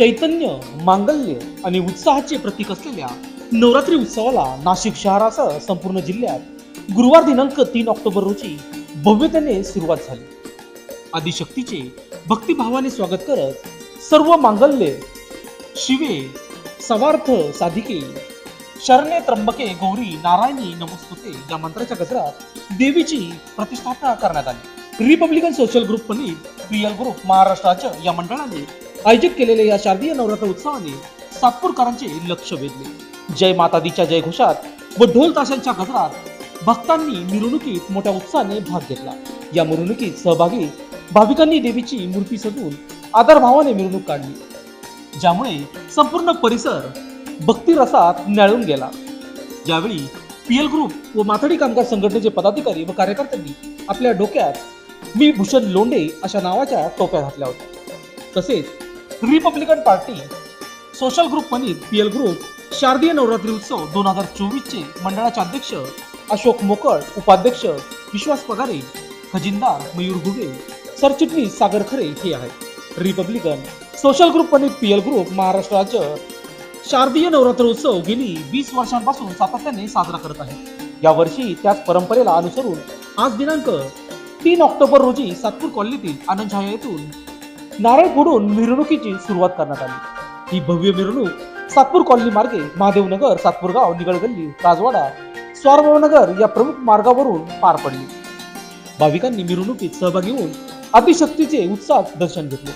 चैतन्य मांगल्य आणि उत्साहाचे प्रतीक असलेल्या नवरात्री उत्सवाला नाशिक शहरासह संपूर्ण जिल्ह्यात गुरुवार दिनांक तीन ऑक्टोबर रोजी भव्यतेने सुरुवात झाली. आदिशक्तीचे भक्तिभावाने स्वागत करत सर्व मांगल्य शिवे सवार्थ साधिके शरणे त्र्यंबके गौरी नारायणी नमस्तुते या मंत्राच्या गजरात देवीची प्रतिष्ठापना करण्यात आली. रिपब्लिकन सोशल ग्रुप पनीर रिअल ग्रुप महाराष्ट्राच्या या मंडळाने आयोजित केलेल्या या शारदीय नवरात्र उत्सवाने सातपूरकरांचे लक्ष वेधले. जय माता दीच्या जयघोषात व ढोल ताशांच्या गजरात भक्तांनी मिरवणुकीत मोठ्या उत्साहाने भाग घेतला. या मिरवणुकीत सहभागी भाविकांनी देवीची मूर्ती सजून आदरभावाने मिरवणूक काढली. ज्यामुळे संपूर्ण परिसर भक्तिरसात न्याळून गेला. यावेळी पीएल ग्रुप व माथाडी कामगार संघटनेचे पदाधिकारी व कार्यकर्त्यांनी आपल्या डोक्यात मी भूषण लोंडे अशा नावाच्या टोप्या घातल्या होत्या. तसेच रिपब्लिकन पार्टी सोशल ग्रुप मनीत पीएल ग्रुप शारदीय नवरात्री उत्सव दोन हजार चोवीसचे मंडळाचे अध्यक्ष अशोक मोकळ उपाध्यक्ष विश्वास पगारे खजिनदार मयूर घुगे सरचिटणीस सागर खरे हे आहेत. रिपब्लिकन सोशल ग्रुप मनीत पीएल ग्रुप महाराष्ट्र राज्य शारदीय नवरात्र उत्सव गेली वीस वर्षांपासून सातत्याने साजरा करत आहे. यावर्षी त्याच परंपरेला अनुसरून आज दिनांक तीन ऑक्टोबर रोजी सातपूर कॉलनीतील आनंद छाया येथून नारळ फोडून मिरवणुकीची सुरुवात करण्यात आली. ही भव्य मिरवणूक सातपूर कॉलनी मार्गे महादेवनगर सातपूर गाव निगडगल्ली राजवाडा स्वारभावनगर या प्रमुख मार्गावरून पार पडली. भाविकांनी मिरवणुकीत सहभागी होऊन अतिशक्तीचे उत्साहात दर्शन घेतले.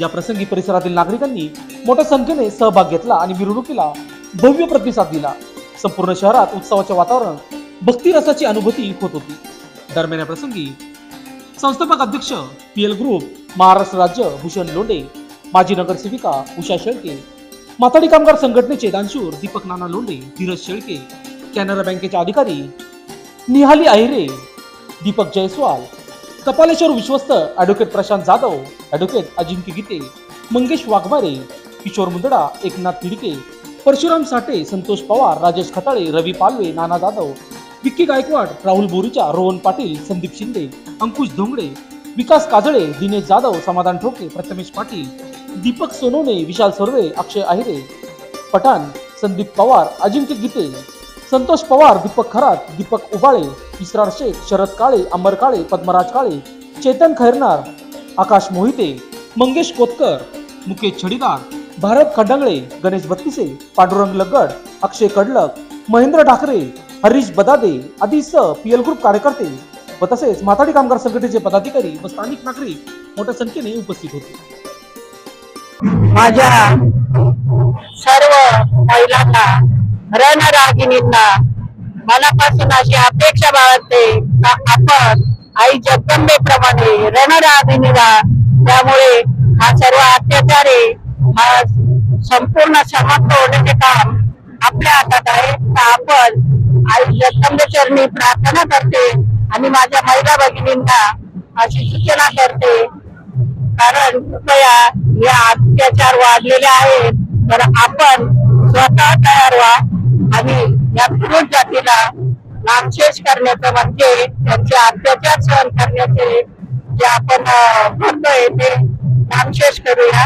या प्रसंगी परिसरातील नागरिकांनी मोठ्या संख्येने सहभाग घेतला आणि मिरवणुकीला भव्य प्रतिसाद दिला. संपूर्ण शहरात उत्सवाचे वातावरण भक्तिरसाची अनुभूती होत होती. दरम्यान या प्रसंगी संस्थापक अध्यक्ष पीएल ग्रुप महाराष्ट्र राज्य भूषण लोंढे माजी नगरसेविका उषा शेळके माथाडी कामगार संघटनेचे दानशूर दीपक नाना लोंढे धीरज शेळके कॅनरा बँकेचे अधिकारी निहाली अहिरे दीपक जयस्वाल कपालेश्वर विश्वस्त ॲडव्होकेट प्रशांत जाधव ॲडव्होकेट अजिंक्य गीते मंगेश वाघमारे किशोर मुंदडा एकनाथ तिडके परशुराम साठे संतोष पवार राजेश खताळे रवी पालवे नाना जाधव विक्की गायकवाड राहुल बोरीचा रोहन पाटील संदीप शिंदे अंकुश धोंगडे विकास काजळे दिनेश जाधव समाधान ठोके प्रथमेश पाटील दीपक सोनवणे विशाल सर्वे अक्षय आहिरे पठाण संदीप पवार अजिंक्य गीते संतोष पवार दीपक खरात दीपक उबाळे इसरार शेख शरद काळे अंबर काळे पद्मराज काळे चेतन खैरनार आकाश मोहिते मंगेश कोतकर मुकेश छडीदार भारत खंडांगळे गणेश बत्तीसे पांडुरंग लगड अक्षय कडलक महेंद्र ठाकरे हरीश बदादे आदी स पी एल ग्रुप कार्यकर्ते व तसेच माथाडी कामगार संघटनेचे पदाधिकारी व स्थानिक नागरिक मोठ्या संख्येने उपस्थित होते. माझ्या सर्व महिलांना रणरागिणींना मनापासून अशी अपेक्षा बाळगते का आपण आई जगदंबेप्रमाणे रणरागिणीला त्यामुळे हा सर्व अत्याचारे हा संपूर्ण समाप्त होण्याचे काम आपल्या हातात आहे. तर आपण आई जगदंबे चरणी प्रार्थना करते. आणि माझ्या महिला भगिनींना अशी सूचना करते. कारण कृपया या अत्याचार वाढलेले आहेत. तर आपण स्वतः तयार व्हा आणि या पुरुष जातीला नामशेष करण्याचं म्हणजे त्यांचे अत्याचार सहन करण्याचे जे आपण अं, म्हणतोय ते नामशेष करूया.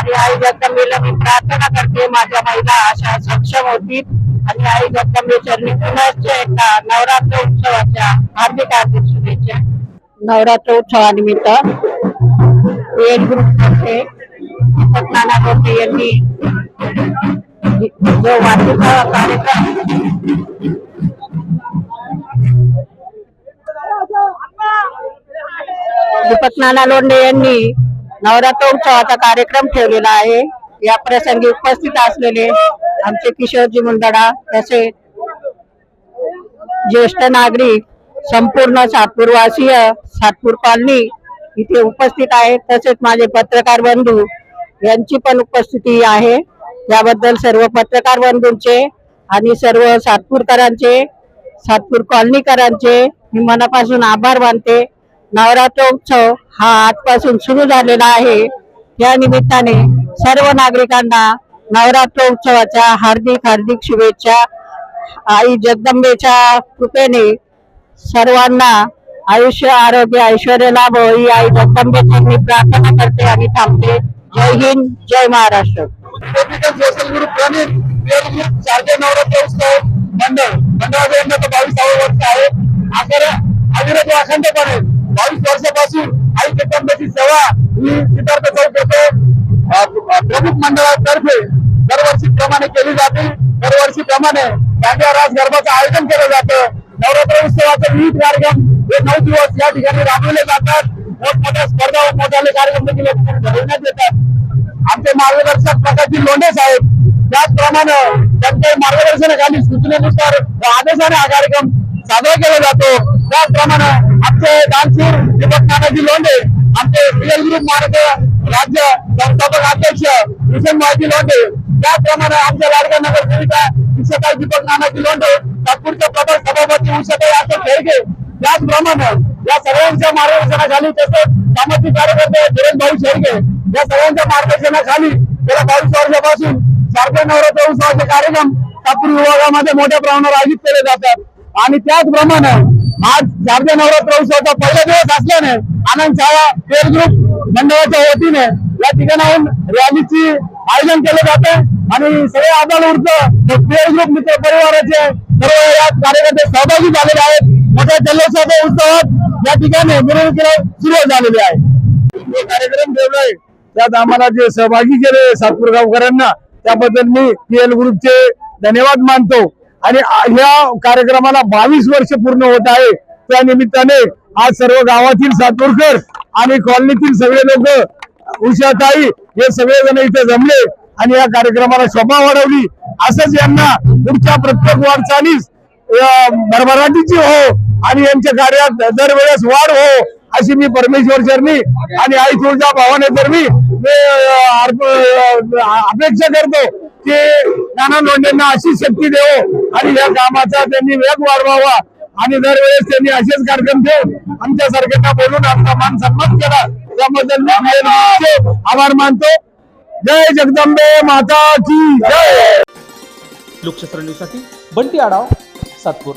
आणि आई जगदंबेला मी प्रार्थना करते माझ्या महिला अशा सक्षम होतील. आणि आई जगदंबे चरणी पुनश्च एकदा नवरात्र उत्सवाच्या हार्दिक हार्दिक शुभेच्छा. नवरात्र उत्सवानिमित्त एक ग्रुपतर्फे दीपक नाना गोटे यांनी जो वार्षिक कार्यक्रम दीपक नाना लोंढे यांनी नवरात्र उत्सवाचा कार्यक्रम ठेवलेला आहे. या प्रसंगी उपस्थित असलेले आमचे किशोरजी मुंदडा तसेच ज्येष्ठ नागरिक संपूर्ण सातपूरवासीय सातपूर कॉलनी इथे उपस्थित आहेत तसेच माझे पत्रकार बंधू यांची पण उपस्थिती आहे. याबद्दल सर्व पत्रकार बंधूंचे आणि सर्व सातपूरकरांचे सातपूर कॉलनीकरांचे मी मनापासून आभार मानते. नवरात्र उत्सव हा आजपासून सुरू झालेला आहे. या निमित्ताने सर्व नागरिकांना नवरात्र उत्सवाच्या हार्दिक हार्दिक शुभेच्छा. आई जगदंबेच्या कृपेने सर्वांना आयुष्य आरोग्य ऐश्वर लाभ. ही आई दत्तांबेकरांनी प्रार्थना करते आणि थांबते. जय हिंद जय महाराष्ट्र. रिपब्लिकन प्रणित शारदीय नवरात्र उत्सव मंडळ. यंदाचं बावीसावं वर्ष आहे. अखेर अविरत अखंडपणे. बावीस वर्षापासून आई जगदंबेची सेवा ही सिद्धार्थ चौक येथे प्रमुख मंडळातर्फे दरवर्षी प्रमाणे केली जाते. दरवर्षी प्रमाणे दांडिया राज गरबाचं आयोजन केलं जातं. नवरात्र उत्सवाचे विविध कार्यक्रम हे नऊ दिवस या ठिकाणी राबवले जातात. मोठमोठ्या स्पर्धा व मोठाले कार्यक्रम देखील या ठिकाणी भरवण्यात येतात. आमचे मार्गदर्शक प्रकाशजी लोंढे साहेब त्याचप्रमाणे त्यांच्या मार्गदर्शनाखाली सूचनेनुसार व आदेशाने हा कार्यक्रम साजरा केला जातो. त्याचप्रमाणे आमचे दानशूर दीपक नानाजी लोंढे आमचे पीएल ग्रुप मार्ग राज्य संस्थापक अध्यक्ष भूषण माहिती लोंढे त्याचप्रमाणे आमच्या लाडका नगर सेविका उषाताई दीपक नानाजी लोंढे नागपूरचे प्रदेश सभापती उषाताई अशोक शेळके त्याचप्रमाणे या सगळ्यांच्या मार्गदर्शनाखाली तसेच सामाजिक कार्यकर्ते धीरज भाऊ शेळके या सगळ्यांच्या मार्गदर्शनाखाली गेल्या बावीस वर्षापासून शारदीय नवरात्र उत्सवाचे कार्यक्रम नागपूर विभागामध्ये मोठ्या प्रमाणावर आयोजित केले जातात. आणि त्याचप्रमाणे आज शारदीय नवरात्र उत्सवाचा पहिला दिवस असल्याने आनंद शाळा पेर ग्रुप मंडळाच्या वतीने या ठिकाणाहून रॅलीची आयोजन केले जाते. आणि सगळे आदाल ऊर्ज पेर ग्रुप मित्र परिवाराचे सर्व या कार्यकर्ते सहभागी झालेले आहेत. मोठ्या जल्लोषाच्या उत्सवात या ठिकाणी मिरवणुकीला सुरुवात झालेली आहे. कार्यक्रम ठेवलाय. त्यात आम्हाला जे सहभागी केले सातपूर गावकऱ्यांना त्याबद्दल मी पीएल ग्रुपचे धन्यवाद मानतो. आणि या ह्या कार्यक्रमाला बावीस वर्ष पूर्ण होत आहे. त्या निमित्ताने आज सर्व गावातील सातपूरकर आणि कॉलनीतील सगळे लोक उषाताई हे सगळे जण इथे जमले. आणि या कार्यक्रमाला शोभा वाढवली. असंच यांना पुढच्या प्रत्येक वाटचालीस भरभराटीची हो आणि यांच्या कार्यात दरवेळेस वाढ हो अशी मी परमेश्वर चरणी आणि आई तुळजा भावाने तर मी अपेक्षा करतो की नाना लोंढेंना अशी शक्ती देवो आणि या कामाचा त्यांनी वेग वाढवावा. आणि दरवेळेस त्यांनी असेच कार्यक्रम ठेवून आमच्या सारख्यांना बोलून आमचा मान सन्मान केला. त्याबद्दल आभार मानतो. जय जगदंबे माता की जय. लोकशास्त्र न्यूजसाठी बंटी आडाव सातपूर.